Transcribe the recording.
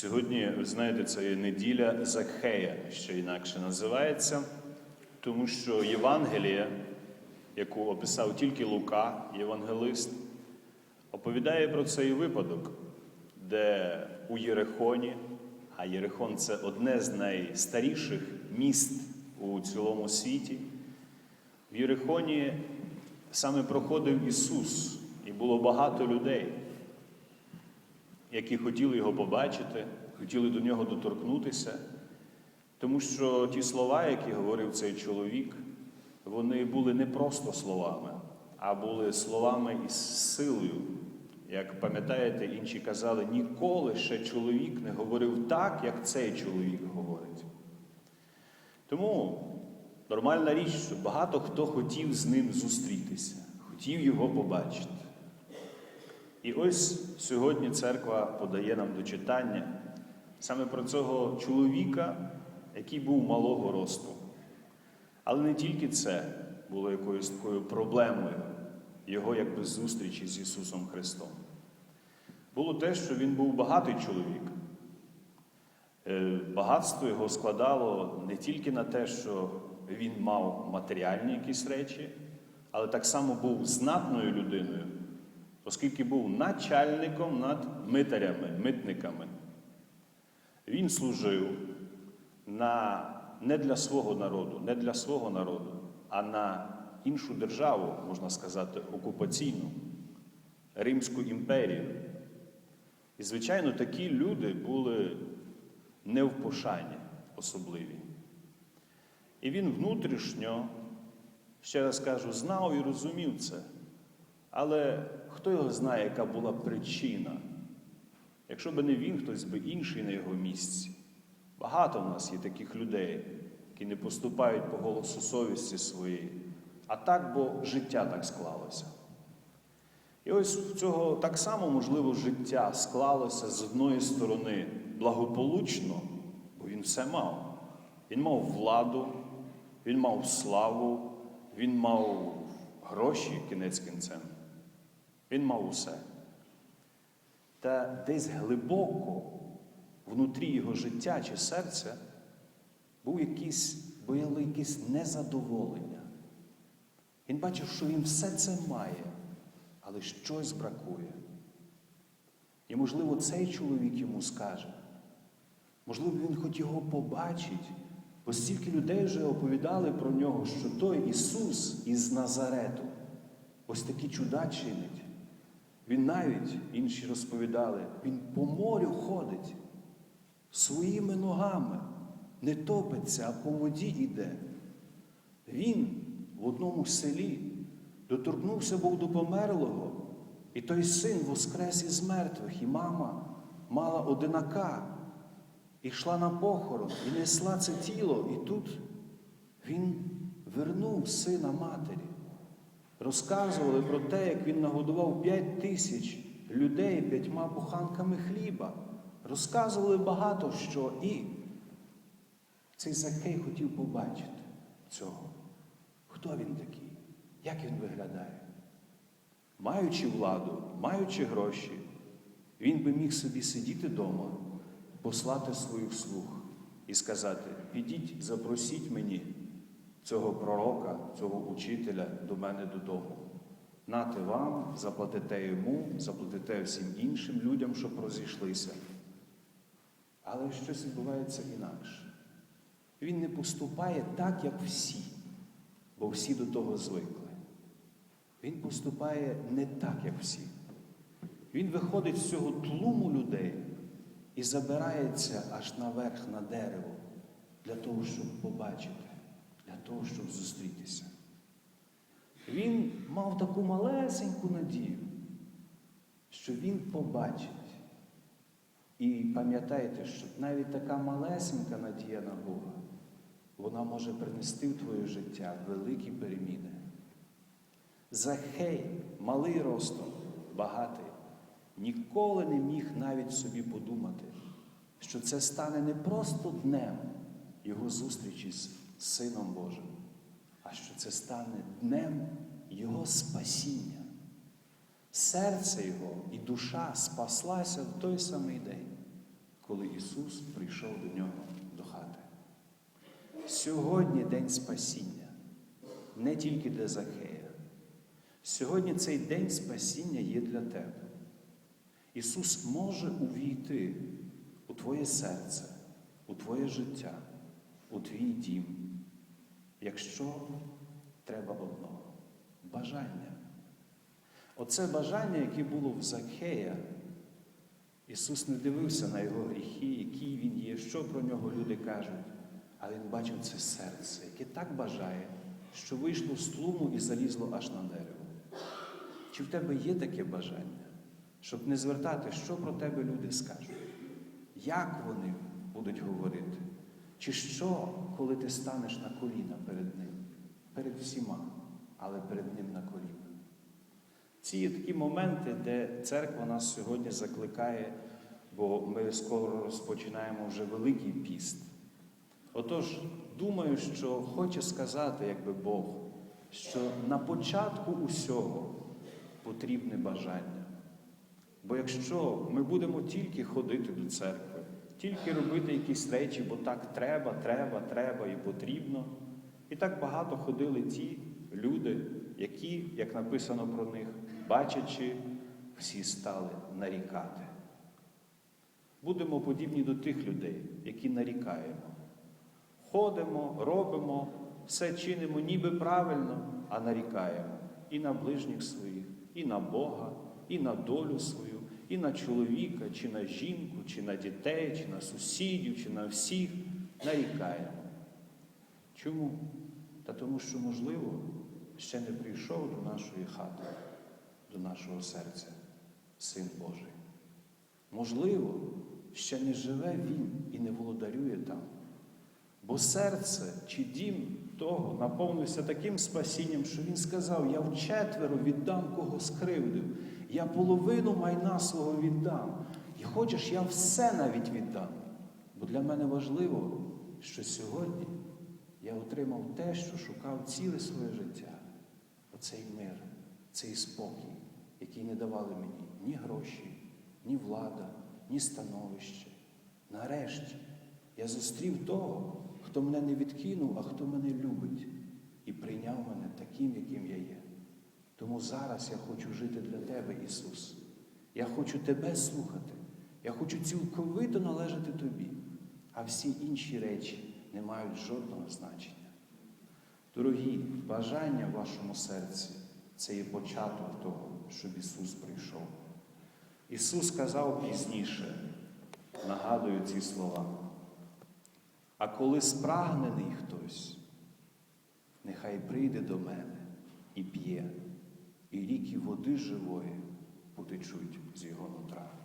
Сьогодні, ви знаєте, це є неділя Закхея, що інакше називається, тому що Євангелія, яку описав тільки Лука, євангелист, оповідає про цей випадок, де у Єрихоні, а Єрихон це одне з найстаріших міст у цілому світі. В Єрихоні саме проходив Ісус, і було багато людей, які хотіли його побачити, хотіли до нього доторкнутися, тому що ті слова, які говорив цей чоловік, вони були не просто словами, а були словами із силою. Як пам'ятаєте, інші казали, ніколи ще чоловік не говорив так, як цей чоловік говорить. Тому нормальна річ, що багато хто хотів з ним зустрітися, хотів його побачити. І ось сьогодні церква подає нам до читання саме про цього чоловіка, який був малого росту. Але не тільки це було якоюсь такою проблемою його якби зустрічі з Ісусом Христом. Було те, що він був багатий чоловік. Е, Багатство його складало не тільки на те, що він мав матеріальні якісь речі, але так само був знатною людиною, оскільки був начальником над митарями, митниками. Він служив на, не для свого народу, не для свого народу, а на іншу державу, можна сказати, окупаційну, Римську імперію. І, звичайно, такі люди були не в пошані особливі. І він внутрішньо, ще раз кажу, знав і розумів це. Але хто його знає, яка була причина? Якщо би не він, хтось би інший на його місці. Багато в нас є таких людей, які не поступають по голосу совісті своєї, а так, бо життя так склалося. І ось в цього так само, можливо, життя склалося з одної сторони благополучно, бо він все мав. Він мав владу, він мав славу, він мав гроші кінець кінцем. Він мав усе. Та десь глибоко внутрі його життя чи серця був якийсь, було якесь незадоволення. Він бачив, що він все це має, але щось бракує. І, можливо, цей чоловік йому скаже, можливо, він хоч його побачить, бо стільки людей вже оповідали про нього, що той Ісус із Назарету ось такі чуда чинить. Він навіть, інші розповідали, він по морю ходить своїми ногами, не топиться, а по воді йде. Він в одному селі доторкнувся був до померлого, і той син воскрес із мертвих, і мама мала одинака, і йшла на похорон, і несла це тіло, і тут він вернув сина матері. Розказували про те, як він нагодував п'ять тисяч людей п'ятьма буханками хліба. Розказували багато що і цей Закей хотів побачити цього. Хто він такий? Як він виглядає? Маючи владу, маючи гроші, він би міг собі сидіти вдома, послати своїх слуг і сказати: підіть, запросіть мені цього пророка, цього учителя до мене додому. Нате вам, заплатите йому, заплатите всім іншим людям, щоб розійшлися. Але щось відбувається інакше. Він не поступає так, як всі, бо всі до того звикли. Він поступає не так, як всі. Він виходить з цього тлуму людей і забирається аж наверх на дерево для того, щоб побачити того, щоб зустрітися. Він мав таку малесеньку надію, що він побачить. І пам'ятайте, що навіть така малесенька надія на Бога, вона може принести в твоє життя великі переміни. Захей, малий ростом, багатий, ніколи не міг навіть собі подумати, що це стане не просто днем його зустрічі з Сином Божим, а що це стане днем Його спасіння. Серце Його і душа спаслася в той самий день, коли Ісус прийшов до нього до хати. Сьогодні день спасіння, не тільки для Захея. Сьогодні цей день спасіння є для тебе. Ісус може увійти у твоє серце, у твоє життя, у твій дім, якщо треба одного бажання. Оце бажання, яке було в Закхея, Ісус не дивився на його гріхи, який він є, що про нього люди кажуть, а Він бачив це серце, яке так бажає, що вийшло з тлуму і залізло аж на дерево. Чи в тебе є таке бажання, щоб не звертати, що про тебе люди скажуть? Як вони будуть говорити? Чи що, коли ти станеш на коліна перед ним, перед всіма, але перед ним на коліна? Ці є такі моменти, де церква нас сьогодні закликає, бо ми скоро розпочинаємо вже Великий піст. Отож, думаю, що хоче сказати, якби Бог, що на початку усього потрібне бажання. Бо якщо ми будемо тільки ходити до церкви, тільки робити якісь речі, бо так треба, треба, треба і потрібно, і так багато ходили ті люди, які, як написано про них, бачачи, всі стали нарікати. Будемо подібні до тих людей, які нарікаємо. Ходимо, робимо, все чинимо ніби правильно, а нарікаємо і на ближніх своїх, і на Бога, і на долю свою, і на чоловіка, чи на жінку, чи на дітей, чи на сусідів, чи на всіх нарікаємо. Чому? Та тому, що, можливо, ще не прийшов до нашої хати, до нашого серця Син Божий. Можливо, ще не живе Він і не володарює там. Бо серце чи дім того наповнився таким спасінням, що він сказав: Я вчетверо віддам кого скривдив, я половину майна свого віддам. І хочеш, я все навіть віддам. Бо для мене важливо, що сьогодні я отримав те, що шукав ціле своє життя. Оцей мир, цей спокій, який не давали мені ні гроші, ні влада, ні становище. Нарешті я зустрів того, хто мене не відкинув, а хто мене любить і прийняв мене таким, яким я є. Тому зараз я хочу жити для Тебе, Ісус. Я хочу Тебе слухати. Я хочу цілковито належати Тобі, а всі інші речі не мають жодного значення. Дорогі, бажання в вашому серці це є початок того, щоб Ісус прийшов. Ісус сказав пізніше, нагадую ці слова. А коли спрагнений хтось, нехай прийде до мене і п'є, і ріки води живої потечуть з його нутра.